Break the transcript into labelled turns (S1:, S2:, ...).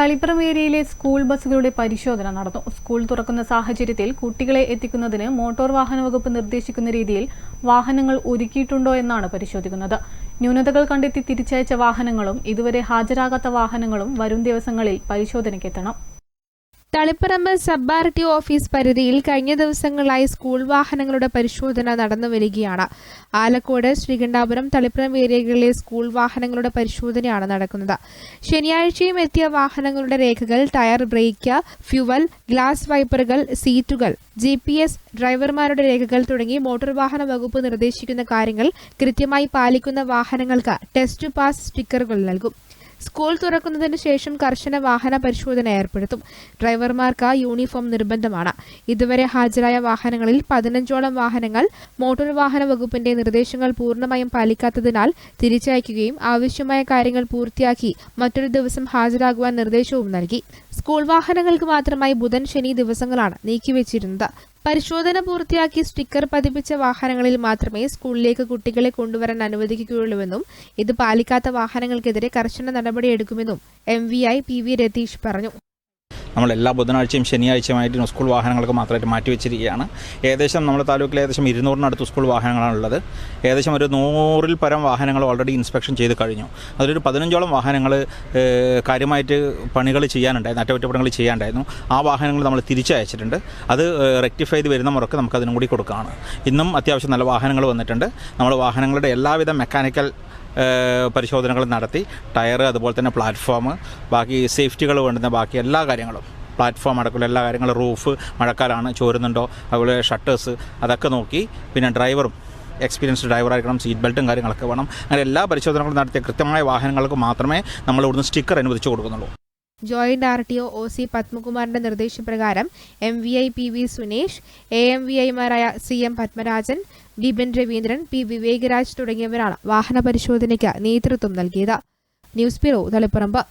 S1: തളിപ്പറം ഏരിയയിലെ സ്കൂൾ ബസ്സുകളുടെ പരിശോധന നടന്നു. സ്കൂൾ തുറക്കുന്ന സാഹചര്യത്തിൽ കുട്ടികളെ എത്തിക്കുന്നതിന് മോട്ടോർ വാഹന വകുപ്പ് നിർദ്ദേശിക്കുന്ന രീതിയിൽ വാഹനങ്ങൾ ഒരുക്കിയിട്ടുണ്ടോ എന്നാണ് പരിശോധിക്കുന്നത്. ന്യൂനതകൾ കണ്ടെത്തി തിരിച്ചയച്ച വാഹനങ്ങളും ഇതുവരെ ഹാജരാകാത്ത വാഹനങ്ങളും വരും ദിവസങ്ങളിൽ പരിശോധനയ്ക്കെത്തണം.
S2: Taliparamba sub R T office പരിധിയിൽ കഴിഞ്ഞ ദിവസങ്ങളായി സ്കൂൾ വാഹനങ്ങളുടെ പരിശോധന നടന്നു വരികയാണ്. ആലക്കോട് ശ്രീകണ്ഠാപുരം തളിപ്പറമ്പ് ഏരിയകളിലെ സ്കൂൾ വാഹനങ്ങളുടെ പരിശോധനയാണ് നടക്കുന്നത്. ശനിയാഴ്ചയും എത്തിയ വാഹനങ്ങളുടെ രേഖകൾ ടയർ ബ്രേക്ക് ഫ്യുവൽ ഗ്ലാസ് വൈപ്പറുകൾ സീറ്റുകൾ ജി പി എസ് ഡ്രൈവർമാരുടെ രേഖകൾ തുടങ്ങി മോട്ടോർ വാഹന വകുപ്പ് നിർദ്ദേശിക്കുന്ന കാര്യങ്ങൾ കൃത്യമായി പാലിക്കുന്ന വാഹനങ്ങൾക്ക് ടെസ്റ്റ് പാസ് സ്റ്റിക്കറുകൾ നൽകും. സ്കൂൾ തുറക്കുന്നതിന് ശേഷം കർശന വാഹന പരിശോധന ഏർപ്പെടുത്തും. ഡ്രൈവർമാർക്ക് യൂണിഫോം നിർബന്ധമാണ്. ഇതുവരെ ഹാജരായ വാഹനങ്ങളിൽ പതിനഞ്ചോളം വാഹനങ്ങൾ മോട്ടോർ വാഹന വകുപ്പിന്റെ നിർദ്ദേശങ്ങൾ പൂർണമായും പാലിക്കാത്തതിനാൽ തിരിച്ചയക്കുകയും ആവശ്യമായ കാര്യങ്ങൾ പൂർത്തിയാക്കി മറ്റൊരു ദിവസം ഹാജരാകുവാൻ നിർദ്ദേശവും നൽകി. സ്കൂൾ വാഹനങ്ങൾക്ക് മാത്രമായി ബുധൻ ശനി ദിവസങ്ങളാണ് നീക്കിവച്ചിരുന്നത്. പരിശോധന പൂർത്തിയാക്കി സ്റ്റിക്കർ പതിപ്പിച്ച വാഹനങ്ങളിൽ മാത്രമേ സ്കൂളിലേക്ക് കുട്ടികളെ കൊണ്ടുവരാൻ അനുവദിക്കുകയുള്ളൂവെന്നും ഇത് പാലിക്കാത്ത വാഹനങ്ങൾക്കെതിരെ കർശന നടപടിയെടുക്കുമെന്നും M V I P V Ratheesh പറഞ്ഞു.
S3: നമ്മൾ എല്ലാ ബുധനാഴ്ചയും ശനിയാഴ്ചയുമായിട്ട് സ്കൂൾ വാഹനങ്ങൾക്ക് മാത്രമായിട്ട് മാറ്റിവെച്ചിരിക്കുകയാണ്. ഏകദേശം നമ്മുടെ താലൂക്കിൽ ഏകദേശം ഇരുന്നൂറിനടുത്ത് സ്കൂൾ വാഹനങ്ങളാണുള്ളത്. ഏകദേശം ഒരു നൂറിൽ പരം വാഹനങ്ങൾ ഓൾറെഡി ഇൻസ്പെക്ഷൻ ചെയ്ത് കഴിഞ്ഞു. അതിലൊരു പതിനഞ്ചോളം വാഹനങ്ങൾ കാര്യമായിട്ട് പണികൾ ചെയ്യാനുണ്ടായിരുന്നു അറ്റകുറ്റപ്പണികൾ ചെയ്യാനുണ്ടായിരുന്നു. ആ വാഹനങ്ങൾ നമ്മൾ തിരിച്ചയച്ചിട്ടുണ്ട്. അത് റെക്ടിഫൈ ചെയ്ത് വരുന്ന മുറക്ക് നമുക്ക് അതിനും കൂടി കൊടുക്കുകയാണ്. ഇന്നും അത്യാവശ്യം നല്ല വാഹനങ്ങൾ വന്നിട്ടുണ്ട്. നമ്മൾ വാഹനങ്ങളുടെ എല്ലാവിധ മെക്കാനിക്കൽ പരിശോധനകൾ നടത്തി. ടയർ അതുപോലെ തന്നെ പ്ലാറ്റ്ഫോം ബാക്കി സേഫ്റ്റികൾ വേണ്ടുന്ന ബാക്കി എല്ലാ കാര്യങ്ങളും. പ്ലാറ്റ്ഫോം അടക്കമുള്ള എല്ലാ കാര്യങ്ങളും റൂഫ് മഴക്കാലാണ് ചോരുന്നുണ്ടോ അതുപോലെ ഷട്ടേഴ്സ് അതൊക്കെ നോക്കി പിന്നെ ഡ്രൈവറും എക്സ്പീരിയൻസ്ഡ് ഡ്രൈവറായിരിക്കണം സീറ്റ് ബെൽറ്റും കാര്യങ്ങളൊക്കെ വേണം. അങ്ങനെ എല്ലാ പരിശോധനകളും നടത്തിയ കൃത്യമായ വാഹനങ്ങൾക്ക് മാത്രമേ നമ്മൾ ഇവിടുന്ന് സ്റ്റിക്കർ അനുവദിച്ചു കൊടുക്കുന്നുള്ളൂ.
S2: Joint R T O O C പത്മകുമാറിന്റെ നിർദ്ദേശപ്രകാരം M V I P V Sunesh A M V ഐമാരായ C M Padmarajan Bipin Raveendran P Vivekaraj തുടങ്ങിയവരാണ് വാഹന പരിശോധനയ്ക്ക് നേതൃത്വം നൽകിയത്. News bureau Taliparamba.